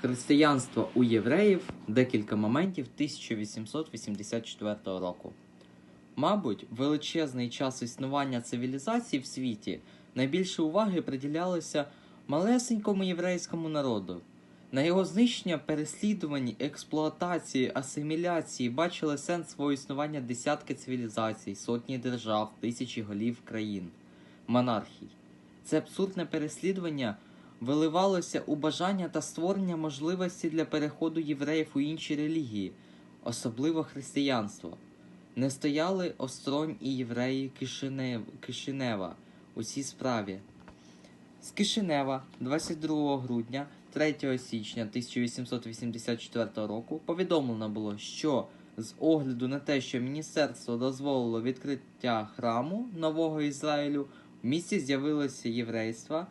Християнство у євреїв декілька моментів 1884 року. Мабуть, величезний час існування цивілізації в світі найбільше уваги приділялося малесенькому єврейському народу. На його знищення, переслідуванні, експлуатації, асиміляції бачили сенс свого існування десятки цивілізацій, сотні держав, тисячі голів країн, монархій. Це абсурдне переслідування виливалося у бажання та створення можливості для переходу євреїв у інші релігії, особливо християнство. Не стояли осторонь і євреї Кишинев... Кишинева у цій справі. З Кишинева 22 грудня 3 січня 1884 року повідомлено було, що з огляду на те, що міністерство дозволило відкриття храму нового Ізраїлю, в місті з'явилося єврейство.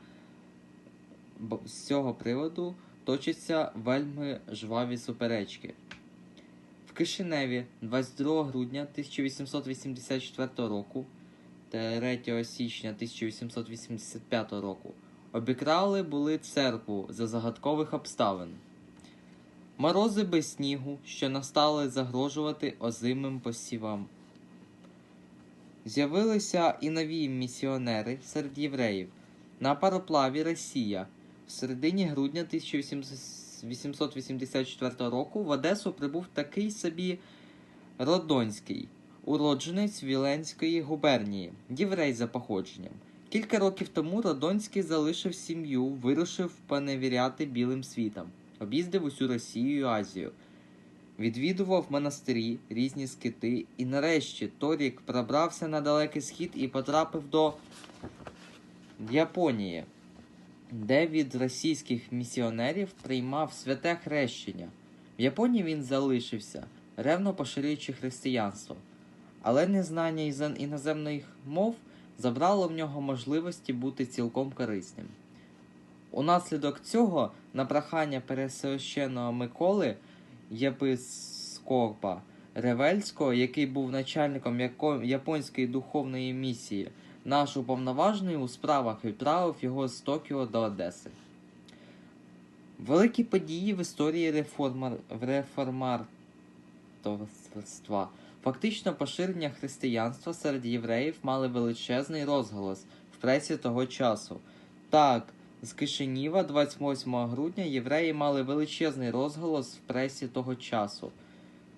З цього приводу точаться вельми жваві суперечки. В Кишиневі 22 грудня 1884 року 3 січня 1885 року обікрали були церкву за загадкових обставин. Морози без снігу, що настали загрожувати озимим посівам. З'явилися і нові місіонери серед євреїв на пароплаві Росія. В середині грудня 1884 року в Одесу прибув такий собі Родонський, уродженець Віленської губернії, єврей за походженням. Кілька років тому Родонський залишив сім'ю, вирушив поневіряти білим світом, об'їздив усю Росію і Азію, відвідував монастирі, різні скити, і нарешті торік пробрався на далекий схід і потрапив до Японії, де від російських місіонерів приймав святе хрещення. В Японії він залишився, ревно поширюючи християнство, але незнання іноземних мов забрало в нього можливості бути цілком корисним. Унаслідок цього, на прохання пересвященого Миколи єпископа Ревельського, який був начальником японської духовної місії, наш уповноважений у справах відправив його з Токіо до Одеси. Великі події в історії реформар... реформаторства. Фактично поширення християнства серед євреїв мали величезний розголос в пресі того часу. Так, з Кишиніва 28 грудня євреї мали величезний розголос в пресі того часу.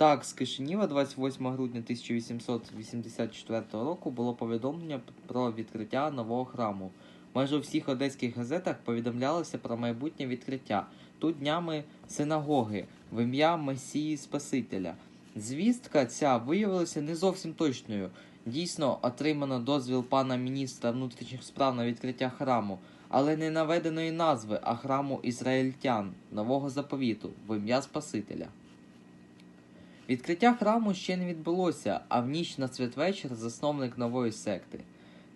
Так, з Кишиніва 28 грудня 1884 року було повідомлення про відкриття нового храму. Майже у всіх одеських газетах повідомлялося про майбутнє відкриття. Тут днями синагоги в ім'я Месії Спасителя. Звістка ця виявилася не зовсім точною. Дійсно, отримано дозвіл пана міністра внутрішніх справ на відкриття храму, але не наведеної назви, а храму ізраїльтян нового заповіту в ім'я Спасителя. Відкриття храму ще не відбулося, а в ніч на святвечір засновник нової секти.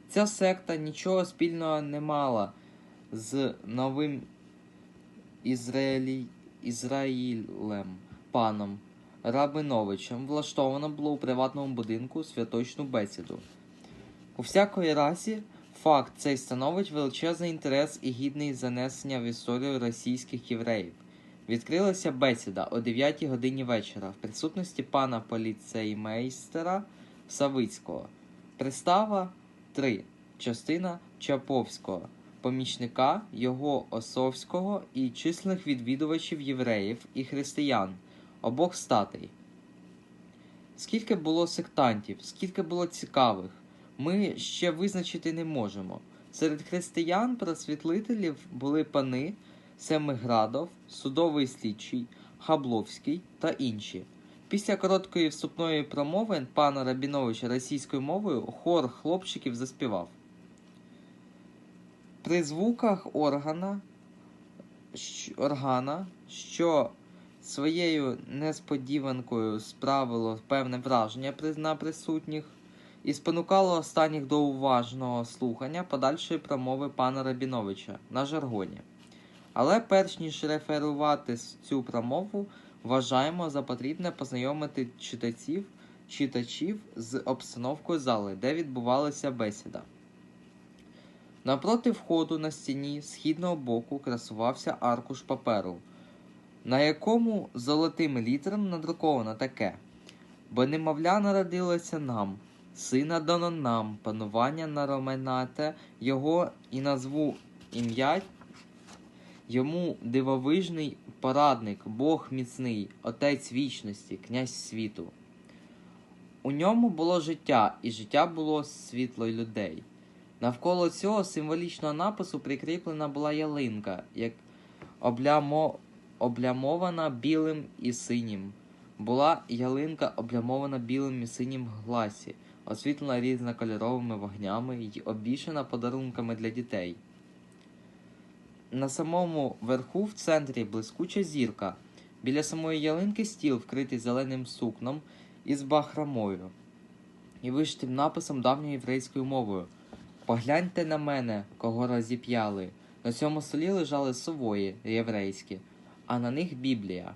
Ця секта нічого спільного не мала з новим Ізраїлі... Ізраїлем паном Рабиновичем. Влаштовано було у приватному будинку святочну бесіду. У всякої разі факт цей становить величезний інтерес і гідний занесення в історію російських євреїв. Відкрилася бесіда о 9 годині вечора в присутності пана поліцеймейстера Савицького. Пристава 3. Частина Чаповського, помічника його Осовського і численних відвідувачів євреїв і християн обох статей. Скільки було сектантів, скільки було цікавих, ми ще визначити не можемо. Серед християн просвітлителів були пани Семиградов, судовий слідчий, Хабловський та інші. Після короткої вступної промови пана Рабіновича російською мовою хор хлопчиків заспівав. При звуках органа, органа, що своєю несподіванкою справило певне враження на присутніх і спонукало останніх до уважного слухання подальшої промови пана Рабіновича на жаргоні. Але перш ніж реферувати цю промову, вважаємо за потрібне познайомити читачів, читачів з обстановкою зали, де відбувалася бесіда. Напроти входу на стіні східного боку красувався аркуш паперу, на якому золотими літерами надруковано таке. Бо немовля народилося нам, сина дано нам, панування нароменате його і назву ім'я йому дивовижний порадник, Бог міцний, Отець вічності, князь світу. У ньому було життя, і життя було світло людей. Навколо цього символічного напису прикріплена була ялинка, як облямо... облямована білим і синім. Була ялинка облямована білим і синім гласі, освітлена різнокольоровими вогнями й обвішана подарунками для дітей. На самому верху в центрі блискуча зірка. Біля самої ялинки стіл, вкритий зеленим сукном із бахрамою і вишитим написом давньою єврейською мовою. Погляньте на мене, кого розіп'яли. На цьому столі лежали сової єврейські, а на них Біблія.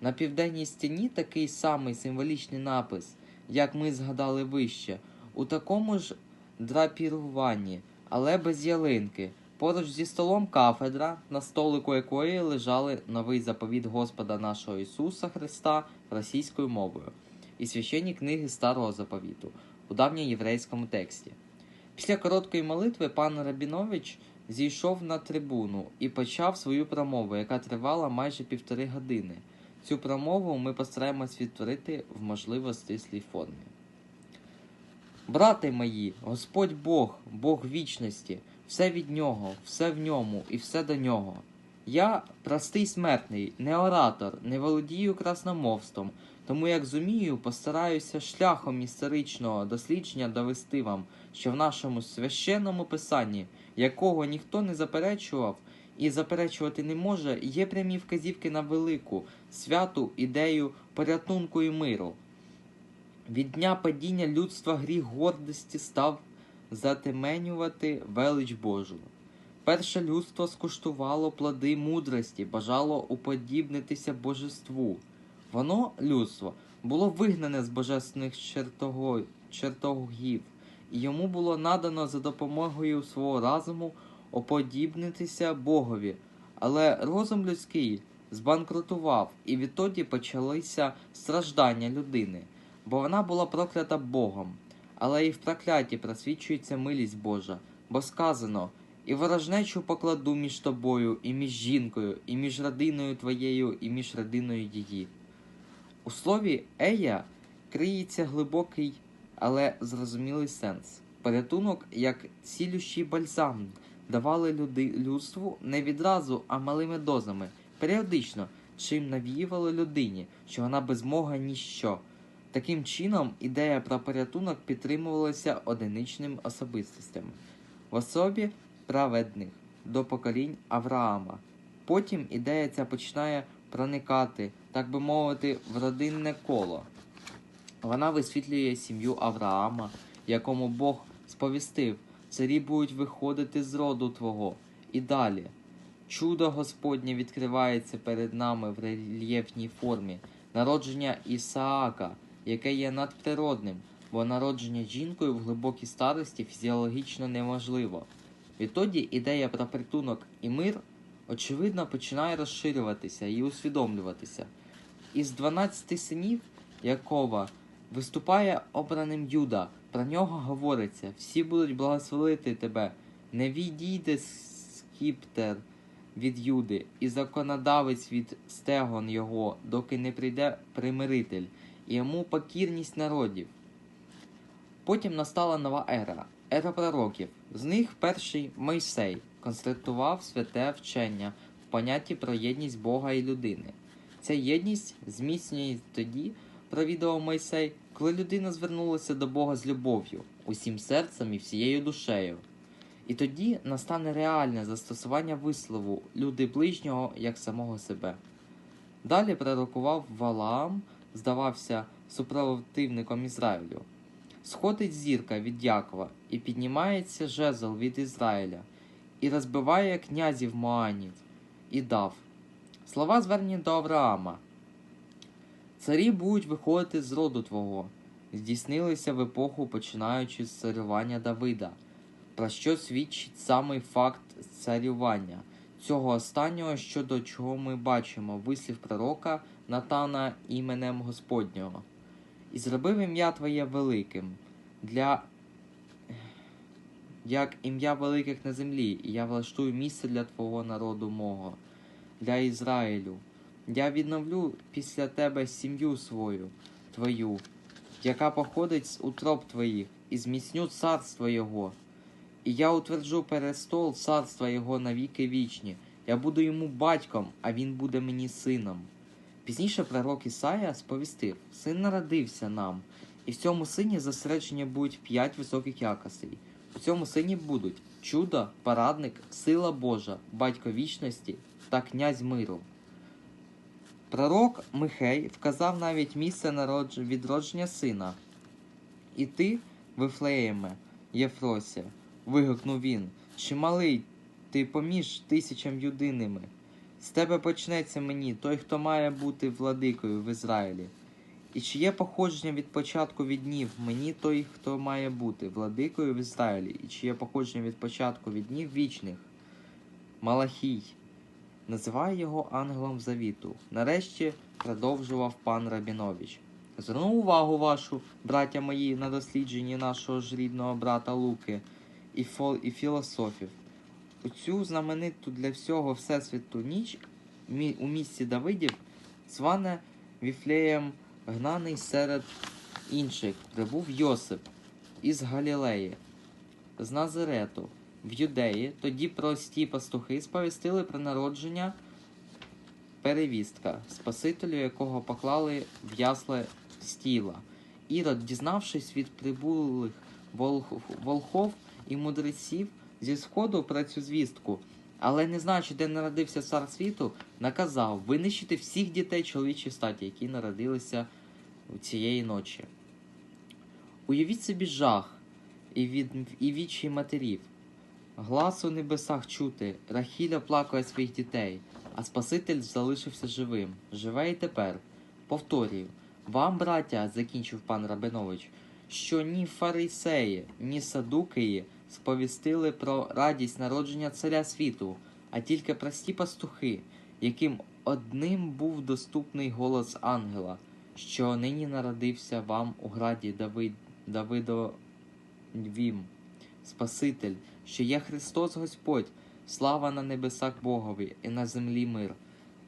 На південній стіні такий самий символічний напис, як ми згадали вище, у такому ж драпіруванні, але без ялинки. Поруч зі столом кафедра, на столику якої лежали новий заповіт Господа нашого Ісуса Христа російською мовою і священні книги Старого заповіту у давньоєврейському тексті. Після короткої молитви пан Рабінович зійшов на трибуну і почав свою промову, яка тривала майже півтори години. Цю промову ми постараємось відтворити в можливо стислій формі. Брати мої, Господь Бог, Бог вічності, все від нього, все в ньому і все до нього. Я простий смертний, не оратор, не володію красномовством, тому як зумію, постараюся шляхом історичного дослідження довести вам, що в нашому священному писанні, якого ніхто не заперечував і заперечувати не може, є прямі вказівки на велику, святу ідею порятунку і миру. Від дня падіння людства гріх гордості став затеменювати велич Божу. Перше людство скуштувало плоди мудрості, бажало уподібнитися божеству. Воно, людство, було вигнане з божественних чертогів, і йому було надано за допомогою свого разуму оподібнитися Богові. Але розум людський збанкрутував, і відтоді почалися страждання людини, бо вона була проклята Богом. Але і в прокляті просвічується милість Божа, бо сказано і ворожнечу покладу між тобою, і між жінкою, і між родиною твоєю, і між родиною її. У слові Ея криється глибокий, але зрозумілий сенс. Порятунок як цілющий бальзам давали люди, людству не відразу, а малими дозами, періодично, чим навіювали людині, що вона безмога ніщо. Таким чином, ідея про порятунок підтримувалася одиничними особистостями в особі праведних до поколінь Авраама. Потім ідея ця починає проникати, так би мовити, в родинне коло. Вона висвітлює сім'ю Авраама, якому Бог сповістив, царі будуть виходити з роду Твого. І далі. Чудо Господнє відкривається перед нами в рельєфній формі, народження Ісаака, яке є надприродним, бо народження жінкою в глибокій старості фізіологічно неможливо. Відтоді ідея про притунок і мир, очевидно, починає розширюватися і усвідомлюватися. Із 12 синів Якова виступає обраним Юда. Про нього говориться: всі будуть благословити тебе, не відійде скіптер від Юди, і законодавець від стегон його, доки не прийде примиритель, і йому покірність народів. Потім настала нова ера, ера пророків. З них перший Мойсей конструктував святе вчення в понятті про єдність Бога і людини. Ця єдність зміцнює тоді, провідував Мойсей, коли людина звернулася до Бога з любов'ю, усім серцем і всією душею. І тоді настане реальне застосування вислову люди ближнього як самого себе. Далі пророкував Валаам, здавався супротивником Ізраїлю. Сходить зірка від Якова, і піднімається жезл від Ізраїля, і розбиває князів Моанів, і дав. Слова звернені до Авраама. Царі будуть виходити з роду Твого, здійснилися в епоху, починаючи з царювання Давида, про що свідчить самий факт царювання цього останнього, щодо чого ми бачимо вислів пророка Натана іменем Господнього. І зробив ім'я Твоє великим для як ім'я великих на землі, і я влаштую місце для Твого народу мого, для Ізраїлю. Я відновлю після тебе сім'ю свою, твою, яка походить з утроб твоїх, і зміцню царство Його. І я утверджу перестол царства Його навіки вічні. Я буду йому батьком, а він буде мені сином. Пізніше пророк Ісая сповістив: Син народився нам, і в цьому сині зосередження будуть п'ять високих якостей. У цьому сині будуть чудо, парадник, сила Божа, батько вічності та князь миру. Пророк Михей вказав навіть місце відродження сина. І ти, Вифлеєме, Єфрося, вигукнув він, чималий ти поміж тисячам юдинами. З тебе почнеться мені той, хто має бути владикою в Ізраїлі. І чиє походження від початку від днів мені той, хто має бути владикою в Ізраїлі, і чиє походження від початку від днів вічних. Малахій називає його ангелом завіту. Нарешті продовжував пан Рабінович. Зверну увагу вашу, браття мої, на дослідженні нашого ж рідного брата Луки і, фо... і філософів. Цю знамениту для всього Всесвіту ніч у місті Давидів, зване Віфлеєм, гнаний серед інших, прибув Йосип із Галілеї, з Назарету, в Юдеї. Тоді прості пастухи сповістили про народження перевістка, спасителю якого поклали в ясле з тіла. Ірод, дізнавшись від прибулих волхов і мудреців зі сходу про цю звістку, але не знаючи, де народився цар світу, наказав винищити всіх дітей чоловічої статі, які народилися цієї ночі. Уявіть собі жах і від і відчай матерів. Глас у небесах чути, Рахіля плакає своїх дітей, а Спаситель залишився живим. Живе і тепер. Повторюю, вам, браття, закінчив пан Рабинович, що ні фарисеї, ні садукеї сповістили про радість народження царя світу, а тільки прості пастухи, яким одним був доступний голос ангела, що нині народився вам у граді Давид, Давидовім, Спаситель, що є Христос Господь, слава на небесах Богові і на землі мир.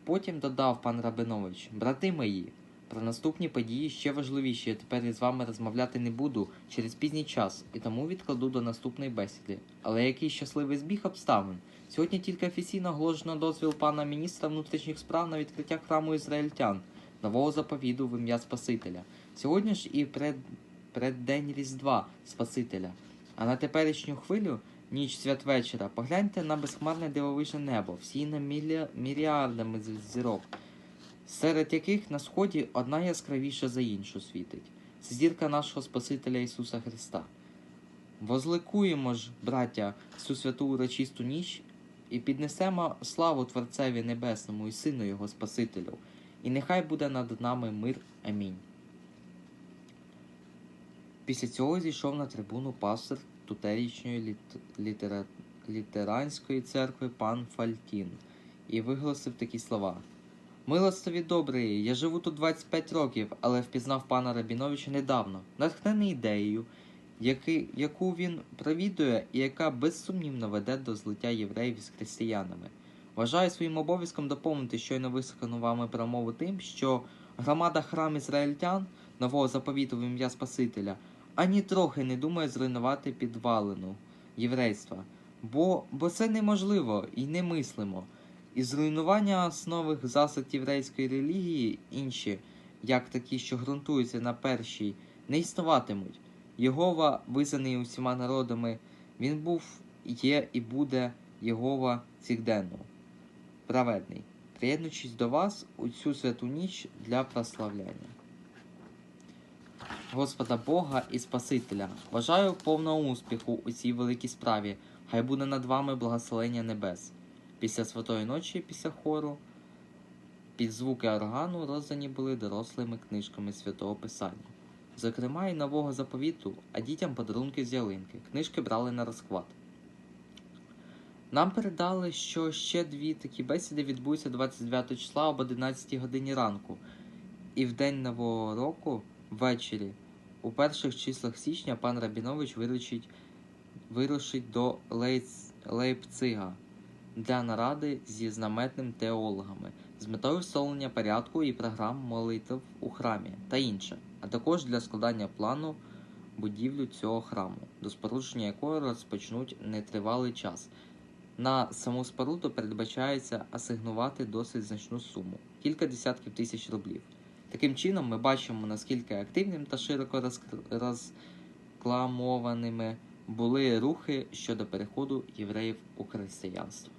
Потім додав пан Рабинович, брати мої, про наступні події ще важливіші. Я тепер із вами розмовляти не буду через пізній час, і тому відкладу до наступної бесіди. Але який щасливий збіг обставин. Сьогодні тільки офіційно оголошено дозвіл пана міністра внутрішніх справ на відкриття храму ізраїльтян, нового заповіду в ім'я Спасителя. Сьогодні ж і пред... преддень Різдва Спасителя. А на теперішню хвилю, ніч святвечора, погляньте на безхмарне дивовижне небо, всіяне мілі... мільярдами зірок, серед яких на сході одна яскравіша за іншу світить. Це зірка нашого Спасителя Ісуса Христа. Возликуємо ж, браття, цю святу урочисту ніч і піднесемо славу Творцеві Небесному і Сину Його Спасителю, і нехай буде над нами мир. Амінь. Після цього зійшов на трибуну пастор тутерічної літ... літера... літеранської церкви пан Фальтін і виголосив такі слова. Милостиві добрий, я живу тут 25 років, але впізнав пана Рабіновича недавно, натхнений ідеєю, яки... яку він провідує і яка безсумнівно веде до злиття євреїв з християнами. Вважаю своїм обов'язком доповнити щойно вислухану вами промову тим, що громада храм ізраїльтян нового заповіту в ім'я Спасителя ані трохи не думає зруйнувати підвалину єврейства, бо, бо це неможливо і немислимо. І зруйнування основних засад єврейської релігії інші, як такі, що ґрунтуються на першій, не існуватимуть. Єгова, визнаний усіма народами, він був, є і буде Єгова цігденно, праведний, приєднуючись до вас у цю святу ніч для прославляння. Господа Бога і Спасителя. Бажаю повного успіху у цій великій справі. Хай буде над вами благословення небес. Після святої ночі, після хору, під звуки органу роздані були дорослими книжками святого Писання. Зокрема, і нового заповіту, а дітям подарунки з ялинки. Книжки брали на розклад. Нам передали, що ще дві такі бесіди відбудуться 29 числа об 11 годині ранку. І в день Нового року ввечері, у перших числах січня, пан Рабінович вирушить, вирушить до Лейпцига для наради зі знаметним теологами з метою встановлення порядку і програм молитв у храмі та інше, а також для складання плану будівлю цього храму, до спорудження якої розпочнуть нетривалий час. На саму споруду передбачається асигнувати досить значну суму кілька десятків тисяч рублів. Таким чином, ми бачимо, наскільки активним та широко розкламованими були рухи щодо переходу євреїв у християнство.